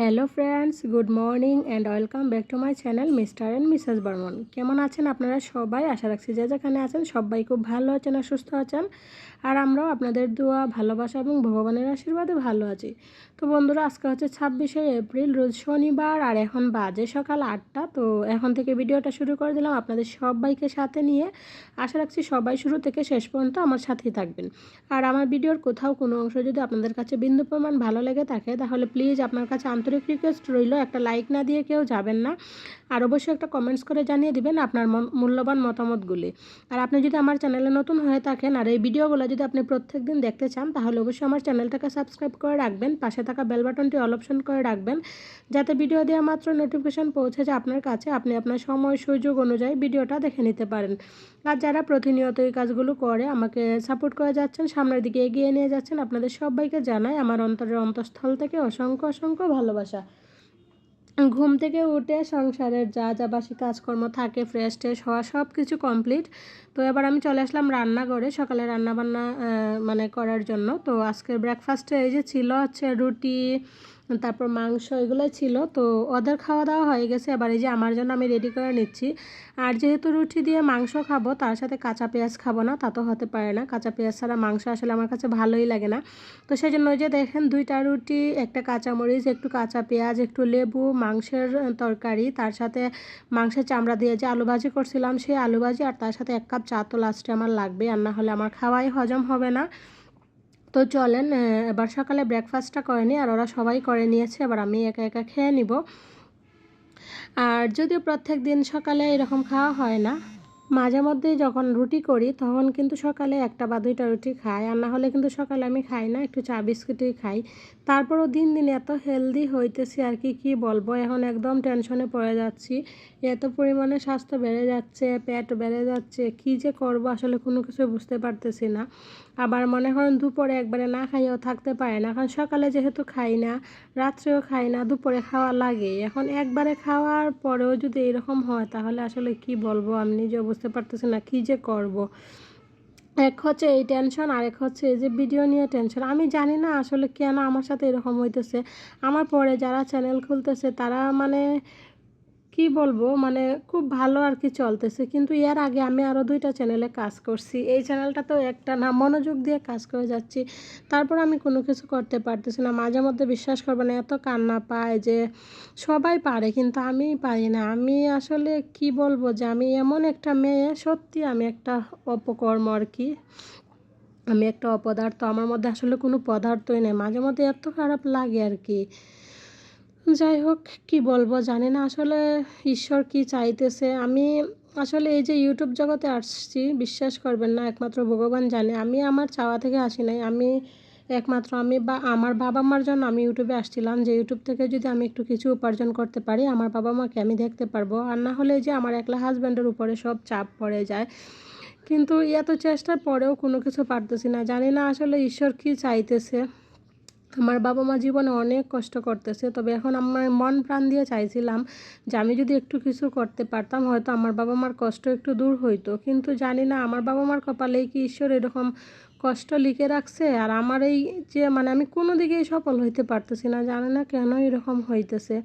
Hello friends good morning and welcome back to my channel mister and missus Barman কেমন আছেন আপনারা সবাই? আশা রাখছি যে যেখানে আছেন সবাই খুব ভালো আছেন আর সুস্থ আছেন। আর আমরাও আপনাদের দোয়া, ভালোবাসা এবং ভগবানের আশীর্বাদে ভালো আছি। তো বন্ধুরা, আজকে হচ্ছে ছাব্বিশে এপ্রিল, রোজ শনিবার আর এখন বাজে সকাল আটটা। তো এখন থেকে ভিডিওটা শুরু করে দিলাম আপনাদের সবাইকে সাথে নিয়ে। আশা রাখছি সবাই শুরু থেকে শেষ পর্যন্ত আমার সাথেই থাকবেন। আর আমার ভিডিওর কোথাও কোনো অংশ যদি আপনাদের কাছে বিন্দু প্রমাণ ভালো লেগে থাকে, তাহলে প্লিজ আপনার কাছে আন্তরিক রিকোয়েস্ট রইল, একটা লাইক না দিয়ে কেউ যাবেন না। আর অবশ্যই একটা কমেন্টস করে জানিয়ে দিবেন আপনার মূল্যবান মতামতগুলি। আর আপনি যদি আমার চ্যানেলে নতুন হয়ে থাকেন আর এই ভিডিওগুলো যদি আপনি প্রত্যেক দিন দেখতে চান, তাহলে অবশ্যই আমার চ্যানেলটাকে সাবস্ক্রাইব করে রাখবেন, পাশে থাকা বেল বাটনটি অল অপশন করে রাখবেন, যাতে ভিডিও দেওয়া মাত্র নোটিফিকেশান পৌঁছে যায় আপনার কাছে, আপনি আপনার সময়, সুযোগ অনুযায়ী ভিডিওটা দেখে নিতে পারেন। আর যারা প্রতিনিয়ত এই কাজগুলো করে, আমাকে সাপোর্ট করে যাচ্ছেন, সামনের দিকে এগিয়ে নিয়ে যাচ্ছেন, আপনাদের সবাইকে জানাই আমার অন্তরের অন্তঃস্থল থেকে অসংখ্য অসংখ্য ভালোবাসা। ঘুম থেকে উঠে সংসারের যা যা বাসি কাজকর্ম থাকে ফ্রেশ ট্রেশ হওয়া সব কিছু কমপ্লিট তো এবার আমি চলে আসলাম রান্নাঘরে, সকালে রান্নাবান্না মানে করার জন্য। তো আজকের ব্রেকফাস্টে এই যে ছিল হচ্ছে রুটি তারপর মাংস এগুলো ছিল। তো ওদের খাওয়া দাওয়া হয়ে গেছে। এবার এই যে আমার জন্য আমি রেডি করে নিচ্ছি। আর যেহেতু রুটি দিয়ে মাংস খাব, তার সাথে কাঁচা পেঁয়াজ খাব না, তা তো হতে পারে না। কাঁচা পেঁয়াজ ছাড়া মাংস আসলে আমার কাছে ভালোই লাগে না। তো সেই জন্য ওই যে দেখেন দুইটা রুটি, একটা কাঁচামরিচ, একটু কাঁচা পেঁয়াজ, একটু লেবু, মাংসের তরকারি, তার সাথে মাংসের চামড়া দিয়ে যে আলু ভাজি করছিলাম সেই আলু ভাজি, আর তার সাথে এক কাপ চা তো লাস্টে আমার লাগবে আর না হলে আমার খাওয়াই হজম হবে না। তো চলেন এবার সকালে ব্রেকফাস্টটা করে নিই, আর ওরা সবাই করে নিয়েছে, এবার আমি একা একা খেয়ে নিব। আর যদিও প্রত্যেক দিন সকালে এরকম খাওয়া হয় না, মাঝে মধ্যেই যখন রুটি করি, তখন কিন্তু সকালে একটা বা দুইটা রুটি খাই, আর না হলে কিন্তু সকালে আমি খাই না, একটু চা বিস্কুটই খাই। তারপরও দিন দিন এত হেলদি হইতেছি, আর কি কি বলব, এখন একদম টেনশনে পড়ে যাচ্ছি। এত পরিমাণে স্বাস্থ্য বেড়ে যাচ্ছে, পেট বেড়ে যাচ্ছে, কি যে করব আসলে কোনো কিছু বুঝতে পারতেছি না। আবার মনে করেন দুপুরে একবারে না খাইয়েও থাকতে পারে না। কারণ সকালে যেহেতু খাই না, রাত্রেও খাই না, দুপুরে খাওয়া লাগে। এখন একবারে খাওয়ার পরেও যদি এরকম হয়, তাহলে আসলে কি বলব? আমি নিজেও বুঝতে পারতেছি না কি যে করব। এক হচ্ছে এই টেনশন, আরেক হচ্ছে এই যে ভিডিও নিয়ে টেনশন। আমি জানি না আসলে কেন আমার সাথে এরকম হইতেছে। আমার পরে যারা চ্যানেল খুলতেছে, তারা মানে কি বলব? মানে খুব ভালো আর কি চলতেছে। কিন্তু এর আগে আমি আরও দুইটা চ্যানেলে কাজ করছি। এই চ্যানেলটা তো একটা না, মনোযোগ দিয়ে কাজ করে যাচ্ছি। তারপর আমি কোনো কিছু করতে পারতেছি না। মাঝে মধ্যে বিশ্বাস করব না এত কান্না পায় যে সবাই পারে, কিন্তু আমি পারি না। আমি আসলে কি বলব যে আমি এমন একটা মেয়ে, সত্যি আমি একটা অপকর্ম আর কি আমি একটা অপদার্থ। আমার মধ্যে আসলে কোনো পদার্থই নেই। মাঝে মধ্যে এত খারাপ লাগে আর কি যাই হোক, কি বলব? জানি না আসলে ঈশ্বর কি চাইতেছে। আমি আসলে এই যে ইউটিউব জগতে আসছি, বিশ্বাস করবেন না, একমাত্র ভগবান জানে। আমি আমার চাওয়া থেকে আসি নাই। আমি একমাত্র আমি বা আমার বাবা মার জন্য আমি ইউটিউবে আসছিলাম, যে ইউটিউব থেকে যদি আমি একটু কিছু উপার্জন করতে পারি, আমার বাবা মাকে আমি দেখতে পারব। আর না হলে যে আমার একলা হাজব্যান্ডের উপরে সব চাপ পড়ে যায়। কিন্তু এত চেষ্টার পরেও কোনো কিছু পারতেছি না। জানি না আসলে ঈশ্বর কি চাইতেছে। আমার বাবা মা জীবনে অনেক কষ্ট করতেছে, তবে এখন আমার মন প্রাণ দিয়ে চাইছিলাম যে আমি যদি একটু কিছু করতে পারতাম, হয়তো আমার বাবা মার কষ্ট একটু দূর হইতো। কিন্তু জানি না, আমার বাবা মার কপালেই কি ঈশ্বর এরকম কষ্ট লিখে রাখছে? আর আমার এই যে মানে আমি কোনো দিকেই সফল হইতে পারতেছি না, জানি না কেন এরকম হইতেছে।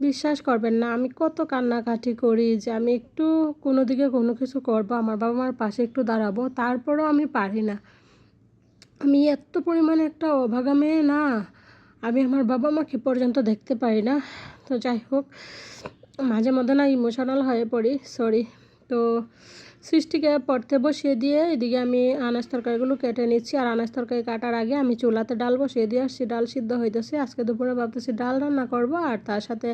বিশ্বাস করবেন না, আমি কত কান্নাকাটি করি যে আমি একটু কোনো দিকে কোনো কিছু করব, আমার বাবা মার পাশে একটু দাঁড়াবো, তারপরেও আমি পারি না। আমি এত পরিমাণে একটা অভাগা মেয়ে না। আমি আমার বাবা মাকে পর্যন্ত দেখতে পারি না। তো যাই হোক, মাঝে মধ্যে না ইমোশনাল হয়ে পড়ি সরি তো সৃষ্টিকে পড়তে বসিয়ে দিয়ে এদিকে আমি আনাজ তরকারিগুলো কেটে নিচ্ছি। আর আনাজ তরকারি কাটার আগে আমি চুলাতে ডাল বসিয়ে দিয়ে আসছি। ডাল সিদ্ধ হইতেছে। আজকে দুপুরে ভাবতেছি ডাল রান্না করব আর তার সাথে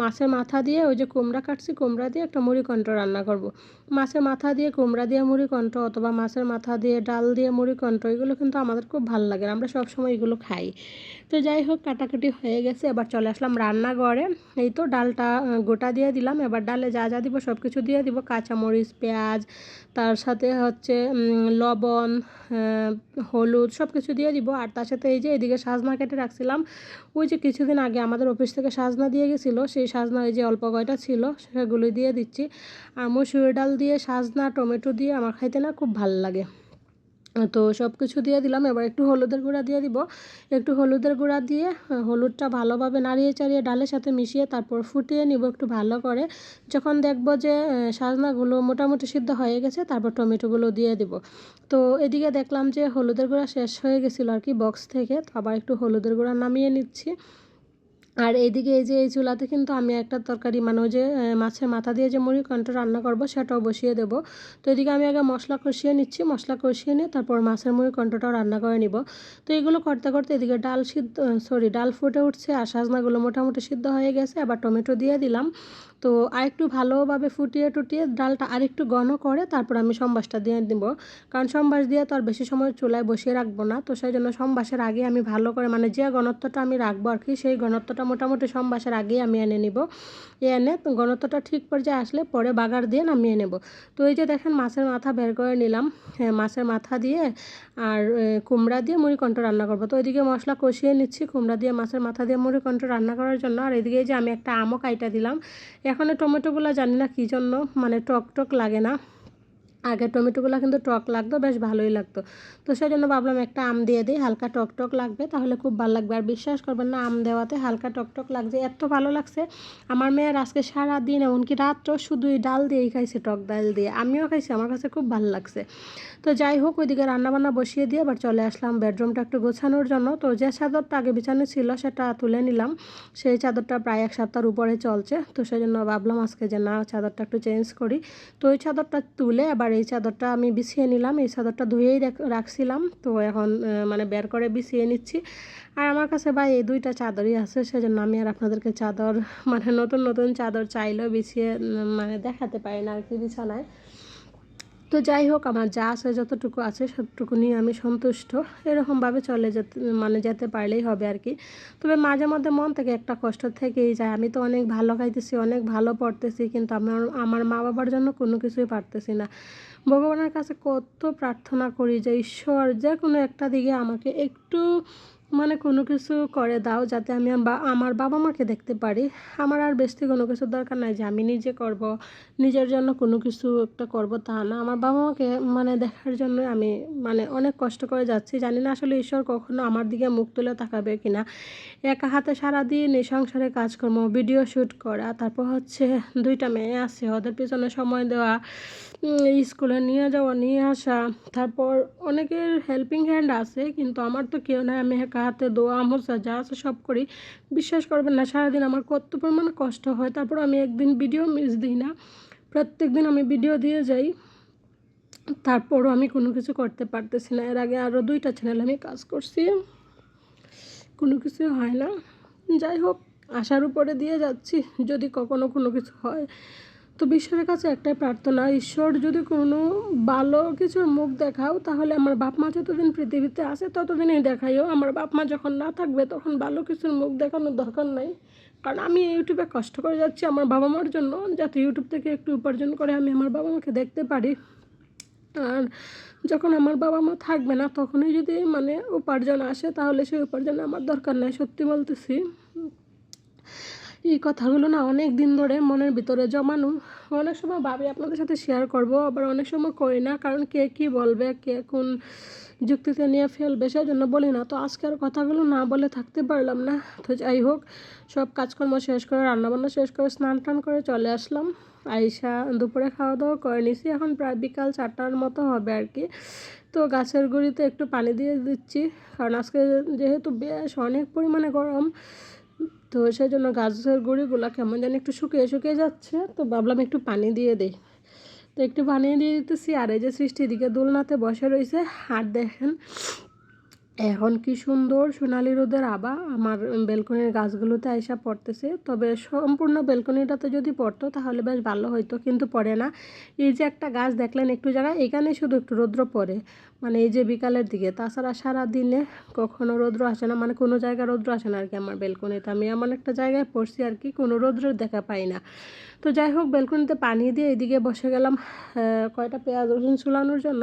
মাছের মাথা দিয়ে ওই যে কুমড়া কাটছি, কুমড়া দিয়ে একটা মুড়ি কণ্ঠ রান্না করব। মাছের মাথা দিয়ে কুমড়া দিয়ে মুড়ি কণ্ঠ অথবা মাছের মাথা দিয়ে ডাল দিয়ে মুড়ি কণ্ঠ এগুলো কিন্তু আমাদের খুব ভালো লাগে। আমরা সবসময় এগুলো খাই। তো যাই হোক, কাটাকাটি হয়ে গেছে। এবার চলে আসলাম রান্নাঘরে। এই তো ডালটা গোটা দিয়ে দিলাম। এবার ডালে যা যা দিব সব কিছু দিয়ে দিব। কাঁচামরিচ, পেঁয়াজ, তার সাথে হচ্ছে লবণ হলুদ সব কিছু দিয়ে দিব। আর তার সাথে এই যে এদিকে সাজনা কেটে রাখছিলাম। ওই যে কিছুদিন আগে আমাদের অফিস থেকে সাজনা দিয়ে গেছিল। সেই সাজনা ওই যে অল্প কয়টা ছিল, সেগুলো দিয়ে দিচ্ছি। আর মসুর ডাল দিয়ে সাজনা, টমেটো দিয়ে আমার খাইতে না খুব ভালো লাগে। তো সব কিছু দিয়ে দিলাম। এবার একটু হলুদের গুঁড়া দিয়ে দিব। একটু হলুদের গুঁড়া দিয়ে হলুদটা ভালোভাবে নাড়িয়ে চাড়িয়ে ডালের সাথে মিশিয়ে তারপর ফুটিয়ে নিব একটু ভালো করে। যখন দেখব যে সাজনাগুলো মোটামুটি সিদ্ধ হয়ে গেছে, তারপর টমেটোগুলো দিয়ে দিব। তো এদিকে দেখলাম যে, হলুদের গুঁড়া শেষ হয়ে গেছিল আর কি বক্স থেকে। তো আবার একটু হলুদের গুঁড়া নামিয়ে নিচ্ছি। আর এদিকে এই যে এই চুলাতে কিন্তু আমি একটা তরকারি মানে যে মাছের মাথা দিয়ে যে মুড়ি কণ্ঠ রান্না করব সেটাও বসিয়ে দেব। তো এদিকে আমি আগে মশলা কষিয়ে নিচ্ছি, মশলা কষিয়ে নিয়ে তারপর মাছের মুড়ি কণ্ঠটাও রান্না করে নিব। তো এগুলো করতে করতে এদিকে ডাল সিদ্ধ সরি ডাল ফুটে উঠছে আর সাজনাগুলো মোটামুটি সিদ্ধ হয়ে গেছে। আবার টমেটো দিয়ে দিলাম। তো আরেকটু ভালোভাবে ফুটিয়ে টুটিয়ে ডালটা আরেকটু ঘন করে তারপর আমি সম্বাসটা দিয়ে দিব। কারণ সম্বাস দিয়ে তো আর বেশি সময় চুলায় বসিয়ে রাখব না। তো সেই জন্য সম্বাসের আগে আমি ভালো করে মানে যে ঘনত্বটা আমি রাখব আর কি, সেই ঘনত্বটা মোটামুটি সম্বাসের আগেই আমি এনে নিব। এনে ঘনত্বটা ঠিক পর্যায়ে আসলে পরে বাগার দিয়ে নামিয়ে নেব। তো এই যে দেখেন মাছের মাথা বের করে নিলাম। মাছের মাথা দিয়ে আর কুমড়া দিয়ে মুড়ি কণ্ঠ রান্না করব। তো ওইদিকে মশলা কষিয়ে নিচ্ছি। কুমড়া দিয়ে, মাছের মাথা দিয়ে মুড়ি কণ্ঠ রান্না করার জন্য। আর এদিকে যে আমি একটা আমও কাইটা দিলাম। এখন টমেটোগুলো জানি না কী জন্য মানে টক টক লাগে না। আগে টমেটোগুলো কিন্তু টক লাগতো, বেশ ভালোই লাগতো। তো সেই জন্য ভাবলাম একটা আম দিয়ে দিই, হালকা টক টক লাগবে, তাহলে খুব ভালো লাগবে। আর বিশ্বাস করবেন না, আম দেওয়াতে হালকা টক টক লাগছে, এত ভালো লাগছে। আমার মেয়ের আজকে সারা দিন এমনকি রাত্র শুধুই ডাল দিয়েই খাইছে, টক ডাল দিয়ে। আমিও খাইছি, আমার কাছে খুব ভালো লাগছে। তো যাই হোক, ওইদিকে রান্নাবান্না বসিয়ে দিয়ে আবার চলে আসলাম বেডরুমটা একটু গোছানোর জন্য। তো যে চাদরটা আগে বিছানো ছিল, সেটা তুলে নিলাম। সেই চাদরটা প্রায় এক সপ্তাহের উপরে চলছে। তো সেই জন্য ভাবলাম আজকে যে না, চাদরটা একটু চেঞ্জ করি। তো ওই চাদরটা তুলে আবার এই চাদরটা আমি বিছিয়ে নিলাম। এই চাদরটা ধুয়েই রাখ- রাখছিলাম। তো এখন মানে বের করে বিছিয়ে নিচ্ছি। আর আমার কাছে ভাই এই দুইটা চাদরই আছে, সেজন্য আমি আর আপনাদেরকে চাদর মানে নতুন নতুন চাদর চাইলেও বিছিয়ে মানে দেখাতে পারি না আর কি বিছানায়। তো যাই হোক, আমার যা আছে, যতটুকু আছে সবটুকু নিয়ে আমি সন্তুষ্ট। এরকমভাবে চলে যেতে মানে যেতে পারলেই হবে আর কি। তবে মাঝে মধ্যে মন থেকে একটা কষ্ট থেকেই যায়। আমি তো অনেক ভালো খাইতেছি অনেক ভালো পড়তেছি, কিন্তু আমার আমার মা বাবার জন্য কোনো কিছুই পারতেছি না। ভগবানের কাছে কত প্রার্থনা করি যে, ঈশ্বর যে কোনো একটা দিকে আমাকে একটু মানে কোনো কিছু করে দাও যাতে আমি আমার বাবা মাকে দেখতে পারি। আমার আর বেশি কোনো কিছুর দরকার নাই যে আমি নিজে করব, নিজের জন্য কোনো কিছু একটা করব তা না। আমার বাবা মাকে মানে দেখার জন্য আমি মানে অনেক কষ্ট করে যাচ্ছি। জানি না আসলে ঈশ্বর কখনো আমার দিকে মুখ তুলে তাকাবে কি না একা হাতে সারাদিন এই সংসারে কাজকর্ম ভিডিও শ্যুট করা, তারপর হচ্ছে দুইটা মেয়ে আছে, ওদের পিছনে সময় দেওয়া স্কুলে নিয়ে যাওয়া, নিয়ে আসা। তারপর অনেকের হেল্পিং হ্যান্ড আছে, কিন্তু আমার তো কেউ নাই। আমি একা হাতে দোয়া মোছা যা আছে সব করি। বিশ্বাস করবেন না, সারাদিন আমার কত পরিমাণ কষ্ট হয়। তারপর আমি একদিন ভিডিও মিস দিই না। প্রত্যেক দিন আমি ভিডিও দিয়ে যাই। তারপরও আমি কোনো কিছু করতে পারতেছি না। এর আগে আরও দুইটা চ্যানেল আমি কাজ করছি। কোনো কিছু হয় না। যাই হোক, আশার উপরে দিয়ে যাচ্ছি। যদি কখনো কোনো কিছু হয় তো ঈশ্বরের কাছে একটাই প্রার্থনা, ঈশ্বর, যদি কোনো ভালো কিছুর মুখ দেখাও, তাহলে আমার বাপ মা যতদিন পৃথিবীতে আছে, ততদিনই দেখাইও। আমার বাপ মা যখন না থাকবে, তখন ভালো কিছুর মুখ দেখানোর দরকার নাই। কারণ আমি ইউটিউবে কষ্ট করে যাচ্ছি আমার বাবা মার জন্য। যাতে ইউটিউব থেকে একটু উপার্জন করে আমি আমার বাবা মাকে দেখতে পারি। আর যখন আমার বাবা মা থাকবে না, তখনই যদি মানে উপার্জন আসে, তাহলে সেই উপার্জন আমার দরকার নাই, সত্যি বলতেছি। এই কথাগুলো না অনেক দিন ধরে মনের ভিতরে জমানো। অনেক সময় ভাবি আপনাদের সাথে শেয়ার করব, আবার অনেক সময় করি না, কারণ কে কী বলবে, কে কোন যুক্তিতে নিয়ে ফেলবে সেই জন্য বলি না। তো আজকের কথাগুলো না বলে থাকতে পারলাম না। তো যাই হোক, সব কাজকর্ম শেষ করে, রান্নাবান্না শেষ করে স্নান টান করে চলে আসলাম। আইসা দুপুরে খাওয়া দাওয়া করে নিছি, এখন প্রায় বিকাল চারটার মতো হবে আর কি। তো গাছের গুঁড়িতে একটু পানি দিয়ে দিচ্ছি, কারণ আজকে যেহেতু বেশ অনেক পরিমাণে গরম তো সেই জন্য গাছের গুঁড়িগুলো কেমন যেন একটু শুকিয়ে শুকিয়ে যাচ্ছে, তো ভাবলাম একটু পানি দিয়ে দিই। তো একটু পানি দিয়ে দিতেছি, আর এই যে সৃষ্টি দিকে দোলনাতে বসে রয়েছে হাট দেখেন এখন কি সুন্দর সোনালি রোদের আবা আমার বেলকনির গাছগুলোতে আইসা পড়তেছে। তবে সম্পূর্ণ বেলকনিটাতে যদি পড়তো তাহলে বেশ ভালো হইতো, কিন্তু পড়ে না। এই যে একটা গাছ দেখলেন একটু জায়গায় এখানে শুধু একটু রৌদ্র পড়ে মানে এই যে বিকালের দিকে। তাছাড়া সারা দিনে কখনো রৌদ্র আসে না মানে কোনো জায়গায় রৌদ্র আসে না আর কি আমার বেলকনিতে। আমি এমন একটা জায়গায় পড়ছি আর কি, কোনো রৌদ্রের দেখা পাই না। তো যাই হোক, বেলকনিতে পানি দিয়ে এদিকে বসে গেলাম কয়টা পেঁয়াজ রসুন চুলানোর জন্য।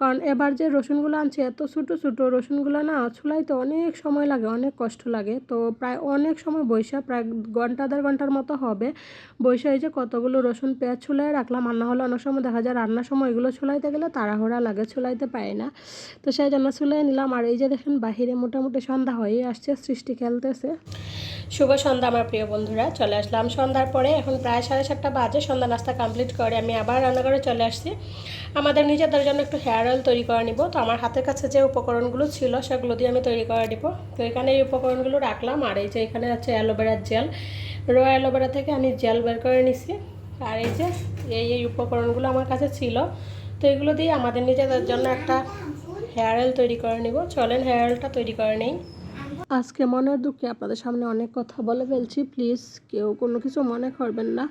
কারণ এবার যে রসুনগুলো আনছি, এত ছোটো ছোটো রসুনগুলো না চুলাইতে অনেক সময় লাগে, অনেক কষ্ট লাগে। তো প্রায় অনেক সময় বৈশা, প্রায় ঘণ্টা দেড় ঘণ্টার মতো হবে। বৈশা এই যে কতগুলো রসুন পেঁয়াজ চুলাই রাখলাম, আর না হলে অনেক সময় দেখা যায় রান্নার সময় এগুলো চুলাইতে গেলে তাড়াহুড়া লাগে চুলাইতে পারি যায় না। তো সেই জন্য চলে নিলাম। আর এই যে দেখেন বাহিরে মোটামুটি সন্ধ্যা হয়ে আসছে, সৃষ্টি খেলতেছে। শুভ সন্ধ্যা আমার প্রিয় বন্ধুরা, চলে আসলাম সন্ধ্যার পরে। এখন প্রায় সাড়ে সাতটা বাজে, সন্ধ্যা নাস্তা কমপ্লিট করে আমি আবার রান্নাঘরে চলে আসছি। আমাদের নিজেদের জন্য একটু হেয়ার অয়েল তৈরি করে নিব। তো আমার হাতের কাছে যে উপকরণগুলো ছিল, সেগুলো দিয়ে আমি তৈরি করে নিব। তো এখানে এই উপকরণগুলো রাখলাম। আর এই যে এখানে আছে অ্যালোভেরার জেল। রো অ্যালোভেরা থেকে আমি জেল বের করে নিছি। আর এই যে এই এই উপকরণগুলো আমার কাছে ছিল। তো এগুলো দিয়ে আমাদের নিজেদের জন্য একটা হেয়ার অয়েল তৈরি করে নিব। চলেন হেয়ার অয়েলটা তৈরি করে নেই। আজকে মনের দুঃখে আপনাদের সামনে অনেক কথা বলে ফেলছি। প্লিজ কেউ কোনো কিছু মনে করবেন না।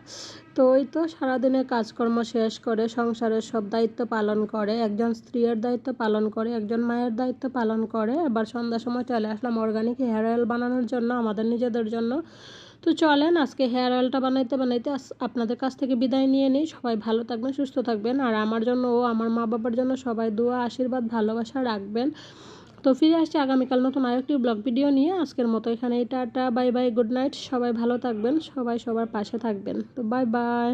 তো ওই তো সারাদিনের কাজকর্ম শেষ করে সংসারের সব দায়িত্ব পালন করে। একজন স্ত্রীর দায়িত্ব পালন করে, একজন মায়ের দায়িত্ব পালন করে। এবার সন্ধ্যার সময় চলে আসলাম অর্গানিক হেয়ার অয়েল বানানোর জন্য, আমাদের নিজেদের জন্য। তো চলেন, আজকে হেয়ার অয়েলটা বানাইতে বানাইতে আপনাদের কাছ থেকে বিদায় নিয়ে নিই। সবাই ভালো থাকবেন, সুস্থ থাকবেন। আর আমার জন্য ও আমার মা বাবার জন্য সবাই দোয়া, আশীর্বাদ, ভালোবাসা রাখবেন। তো ফিরে আসছি আগামীকাল নতুন আরেকটি ব্লগ ভিডিও নিয়ে। আজকের মতো এখানে tata, bye bye, good night, সবাই ভালো থাকবেন, সবাই সবার পাশে থাকবেন। তো বাই বাই।